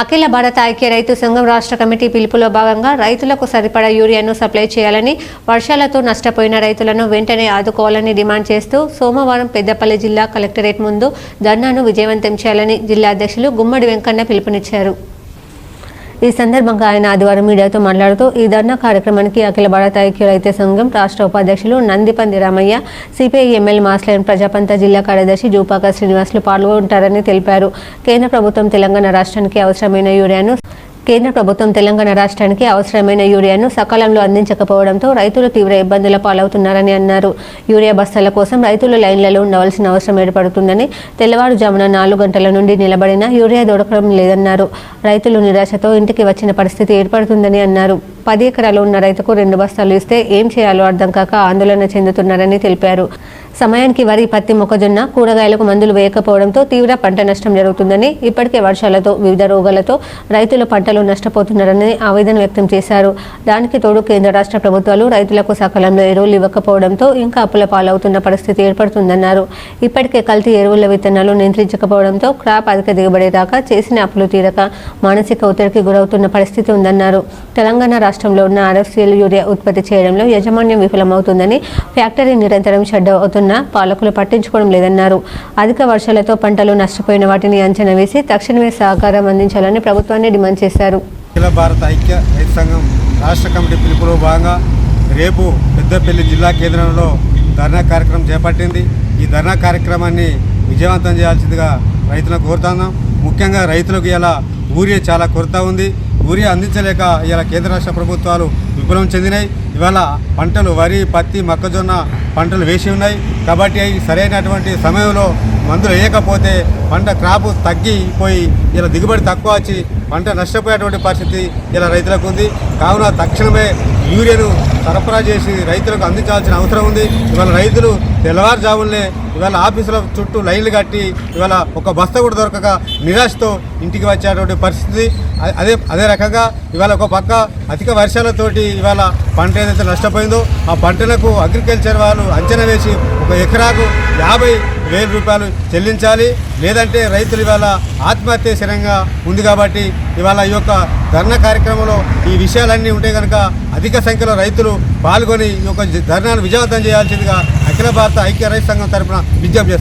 అఖిల భారత ఐక్య రైతు సంఘం రాష్ట్ర కమిటీ పిలుపులో భాగంగా రైతులకు సరిపడా యూరియాను సప్లై చేయాలని వర్షాలతో నష్టపోయిన రైతులను వెంటనే ఆదుకోవాలని డిమాండ్ చేస్తూ సోమవారం పెద్దపల్లి జిల్లా కలెక్టరేట్ ముందు ధర్నాను విజయవంతం చేయాలని జిల్లా అధ్యక్షులు గుమ్మడి వెంకన్న పిలుపునిచ్చారు. ఈ సందర్భంగా ఆయన ఆదివారం మీడియాతో మాట్లాడుతూ ఈ ధర్నా కార్యక్రమానికి అఖిల భారత ఐక్య రైతు సంఘం రాష్ట్ర ఉపాధ్యక్షులు Nandipandi Ramaiah CPI MLA mass line ప్రజాపంత జిల్లా కార్యదర్శి జూపాక శ్రీనివాసులు పాల్గొంటారని తెలిపారు. కేంద్ర ప్రభుత్వం తెలంగాణ రాష్ట్రానికి అవసరమైన యూరియాను కేంద్ర ప్రభుత్వం తెలంగాణ రాష్ట్రానికి అవసరమైన యూరియాను సకాలంలో అందించకపోవడంతో రైతులు తీవ్ర ఇబ్బందుల పాలవుతున్నారని అన్నారు. యూరియా బస్తాల కోసం రైతులు లైన్లలో ఉండవలసిన అవసరం ఏర్పడుతుందని తెల్లవారుజామున నాలుగు గంటల నుండి నిలబడినా యూరియా దొరకడం లేదన్నారు. రైతులు నిరాశతో ఇంటికి వచ్చిన పరిస్థితి ఏర్పడుతుందని అన్నారు. పది ఎకరాలు ఉన్న రైతుకు రెండు బస్తాలు ఇస్తే ఏం చేయాలో అర్థం కాక ఆందోళన చెందుతున్నారని తెలిపారు. సమయానికి వరి పత్తి మొక్కజొన్న కూరగాయలకు మందులు వేయకపోవడంతో తీవ్ర పంట నష్టం జరుగుతుందని ఇప్పటికే వర్షాలతో వివిధ రోగాలతో రైతులు పంటలు నష్టపోతున్నారని ఆవేదన వ్యక్తం చేశారు. దానికి తోడు కేంద్ర రాష్ట్ర ప్రభుత్వాలు రైతులకు సకాలంలో ఎరువులు ఇవ్వకపోవడంతో ఇంకా అప్పుల పాలవుతున్న పరిస్థితి ఏర్పడుతుందన్నారు. ఇప్పటికే కల్తీ ఎరువుల విత్తనాలు నియంత్రించకపోవడంతో క్రాప్ అధిక దిగుబడి రాక చేసిన అప్పులు తీరక మానసిక ఒత్తిడికి గురవుతున్న పరిస్థితి ఉందన్నారు. తెలంగాణ రాష్ట్రంలో ఉన్న ఆర్ఎఫ్సీఎల్ యూరియా ఉత్పత్తి చేయడంలో యాజమాన్యం విఫలమవుతుందని ఫ్యాక్టరీ నిరంతరం షట్ అవుతున్న పాలకులు పట్టించుకోవడం లేదన్నారు. అధిక వర్షాలతో పంటలు నష్టపోయిన వాటిని అంచనా వేసి తక్షణమే సహకారం అందించాలని ప్రభుత్వాన్ని డిమాండ్ చేశారు. అఖిల భారత ఐక్య రైతు సంఘం రాష్ట్ర కమిటీ పిలుపులో భాగంగా రేపు పెద్దపల్లి జిల్లా కేంద్రంలో ధర్నా కార్యక్రమం చేపట్టింది. ఈ ధర్నా కార్యక్రమాన్ని విజయవంతం చేయాల్సిందిగా రైతులకు కోరుతున్నాం. ముఖ్యంగా రైతులకు ఇలా ఊరియా చాలా కొరత ఉంది. ఊరియా అందించలేక ఇలా కేంద్ర రాష్ట్ర ప్రభుత్వాలు విఫలం చెందినాయి. ఇవాళ పంటలు వరి పత్తి మొక్కజొన్న పంటలు వేసి ఉన్నాయి. కాబట్టి అవి సరైనటువంటి సమయంలో మందులు వేయకపోతే పంట క్రాపు తగ్గిపోయి ఇలా దిగుబడి తక్కువ వచ్చి పంట నష్టపోయేటువంటి పరిస్థితి ఇలా రైతులకు ఉంది. కావున తక్షణమే యూరియాను సరఫరా చేసి రైతులకు అందించాల్సిన అవసరం ఉంది. ఇవాళ రైతులు తెల్లవారుజామునే ఇవాళ ఆఫీసుల చుట్టూ లైన్లు కట్టి ఇవాళ ఒక బస్తా కూడా దొరకక నిరాశతో ఇంటికి వచ్చేటువంటి పరిస్థితి. అదే అదే రకంగా ఇవాళ ఒక పక్క అధిక వర్షాలతోటి ఇవాళ పంట ఏదైతే నష్టపోయిందో ఆ పంటలకు అగ్రికల్చర్ వాళ్ళు అంచనా వేసి ఒక ఎకరాకు యాభై వేల రూపాయలు చెల్లించాలి. లేదంటే రైతులు ఇవాళ ఆత్మహత్య శరంగా ఉంది కాబట్టి ఇవాళ ఈ యొక్క ధర్నా కార్యక్రమంలో ఈ విషయాలన్నీ ఉంటే కనుక అధిక సంఖ్యలో రైతులు పాల్గొని ఈ యొక్క ధర్నాను విజయవంతం చేయాల్సిందిగా అఖిల భారత ఐక్య రైతు సంఘం తరపున విజ్ఞప్తి చేస్తారు